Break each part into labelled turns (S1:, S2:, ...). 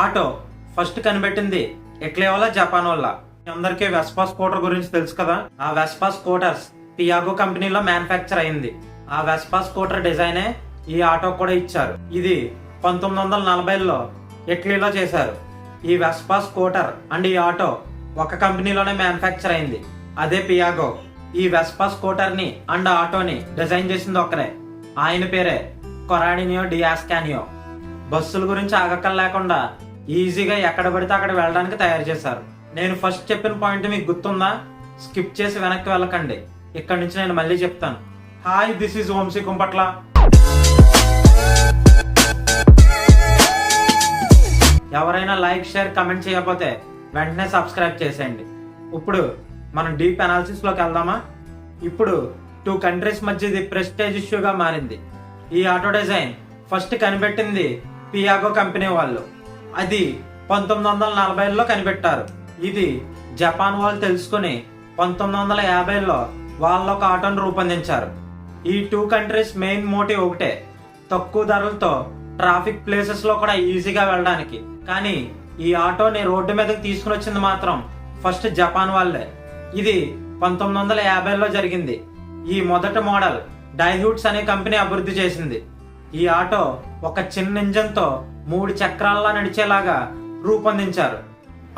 S1: Auto first కనిపెట్టింది Italy వాళ్ళ Japan వాళ్ళ అందరికీ వెస్పా స్కూటర్ గురించి తెలుసు కదా? ఆ వెస్పా స్కూటర్స్ పియాగో కంపెనీలో మ్యానుఫ్యాక్చర్ అయింది. ఆ వెస్పా స్కూటర్ డిజైనే ఈ ఆటో కూడా ఇచ్చారు. ఇది పంతొమ్మిది వందల నలభైలో ఇటలీలో చేశారు. ఈ వెస్పా స్కూటర్ అండ్ ఈ ఆటో ఒక కంపెనీలోనే మ్యానుఫ్యాక్చర్ అయింది. అదే పియాగో ఈ వెస్పా స్కూటర్ని అండ్ ఆటోని డిజైన్ చేసింది ఒక్కరే. ఆయన పేరే కొరాడినియో డియాస్కానియో. బస్సుల గురించి ఆగక్కర్ లేకుండా ఈజీగా ఎక్కడ పడితే అక్కడ వెళ్ళడానికి తయారు చేశారు. నేను ఫస్ట్ చెప్పిన పాయింట్ మీకు గుర్తుందా? స్కిప్ చేసి వెనక్కి వెళ్ళకండి. ఇక్కడ నుంచి నేను మళ్ళీ చెప్తాను. Hi this is Vamsi Kumpatla ఎవరైనా లైక్ షేర్ కమెంట్ చేయకపోతే వెంటనే సబ్స్క్రైబ్ చేసేయండి. ఇప్పుడు మనం డీప్ అనాలిసిస్లోకి వెళ్దామా? ఇప్పుడు టూ కంట్రీస్ మధ్య ఇది ప్రెస్టేజ్ ఇష్యూగా మారింది. ఈ ఆటో డిజైన్ ఫస్ట్ కనిపెట్టింది పియాగో కంపెనీ వాళ్ళు. అది పంతొమ్మిది వందల నలభైలో కనిపెట్టారు. ఇది జపాన్ వాళ్ళు తెలుసుకుని పంతొమ్మిది వందల యాభైలో వాళ్ళ ఒక ఆటోను రూపొందించారు. ఈ టూ కంట్రీస్ మెయిన్ మోటివ్ ఒకటే తక్కువ ధరలతో ట్రాఫిక్ ప్లేసెస్లో కూడా ఈజీగా వెళ్ళడానికి. కానీ ఈ ఆటోని రోడ్డు మీదకి తీసుకుని వచ్చింది మాత్రం ఫస్ట్ జపాన్ వాళ్ళే. ఇది పంతొమ్మిది వందల యాభైలో జరిగింది. ఈ మొదటి మోడల్ డైహూట్స్ అనే కంపెనీ అభివృద్ధి చేసింది. ఈ ఆటో ఒక చిన్న ఇంజన్తో మూడు చక్రాల్లో నడిచేలాగా రూపొందించారు.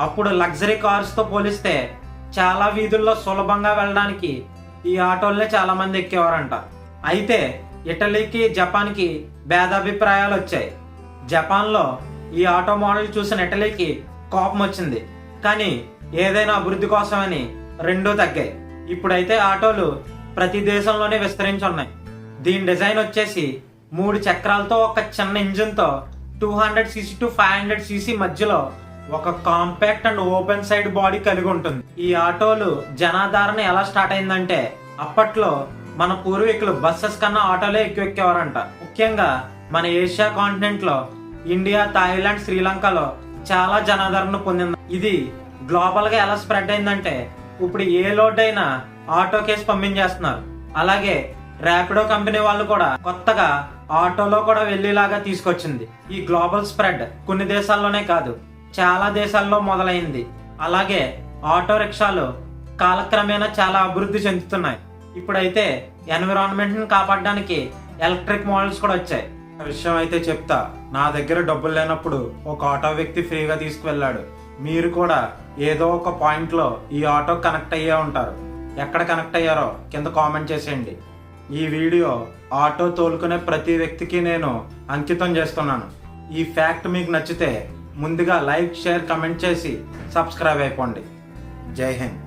S1: అప్పుడు లగ్జరీ కార్స్తో పోలిస్తే చాలా వీధుల్లో సులభంగా వెళ్ళడానికి ఈ ఆటోల్నే చాలా మంది ఎక్కేవారంట. అయితే ఇటలీకి జపాన్కి భేదాభిప్రాయాలు వచ్చాయి. జపాన్లో ఈ ఆటో మోడల్ చూసిన ఇటలీకి కోపం వచ్చింది కానీ ఏదైనా అభివృద్ధి కోసమని రెండూ తగ్గాయి. ఇప్పుడైతే ఆటోలు ప్రతి దేశంలోనే విస్తరించి ఉన్నాయి. దీని డిజైన్ వచ్చేసి మూడు చక్రాలతో ఒక చిన్న ఇంజిన్తో two hundred CC to five hundred CC మధ్యలో ఒక compact and open side body కలిగి ఉంటుంది. ఈ ఆటోలు జనాధారణ ఎలా స్టార్ట్ అయిందంటే అప్పట్లో మన పూర్వీకులు బస్సెస్ కన్నా ఆటోలే ఎక్కువ ఎక్కేవారంట. ముఖ్యంగా మన ఏషియా కాంటినెంట్లో ఇండియా థాయిలాండ్ శ్రీలంకలో చాలా జనాదరణ పొందింది. ఇది గ్లోబల్గా ఎలా స్ప్రెడ్ అయిందంటే ఇప్పుడు ఏ లోడ్ అయినా ఆటో కేసు పంపించేస్తున్నారు. అలాగే ర్యాపిడో కంపెనీ వాళ్ళు కూడా కొత్తగా ఆటోలో కూడా వెళ్ళేలాగా తీసుకొచ్చింది. ఈ గ్లోబల్ స్ప్రెడ్ కొన్ని దేశాల్లోనే కాదు చాలా దేశాల్లో మొదలైంది. అలాగే ఆటో రిక్షాలు కాలక్రమేణా చాలా అభివృద్ధి చెందుతున్నాయి. ఇప్పుడైతే ఎన్విరాన్మెంట్ని కాపాడడానికి ఎలక్ట్రిక్ మోడల్స్ కూడా వచ్చాయి. విషయం అయితే చెప్తా. నా దగ్గర డబ్బులు లేనప్పుడు ఒక ఆటో వ్యక్తి ఫ్రీగా తీసుకువెళ్ళాడు. మీరు కూడా ఏదో ఒక పాయింట్లో ఈ ఆటో కనెక్ట్ అయ్యే ఉంటారు. ఎక్కడ కనెక్ట్ అయ్యారో కింద కామెంట్ చేసేయండి. ఈ వీడియో ఆటో తోలుకునే ప్రతి వ్యక్తికి నేను అంకితం చేస్తున్నాను. ఈ ఫ్యాక్ట్ మీకు నచ్చితే ముందుగా లైక్ షేర్ కమెంట్ చేసి సబ్స్క్రైబ్ అయిపోండి. జై హింద్.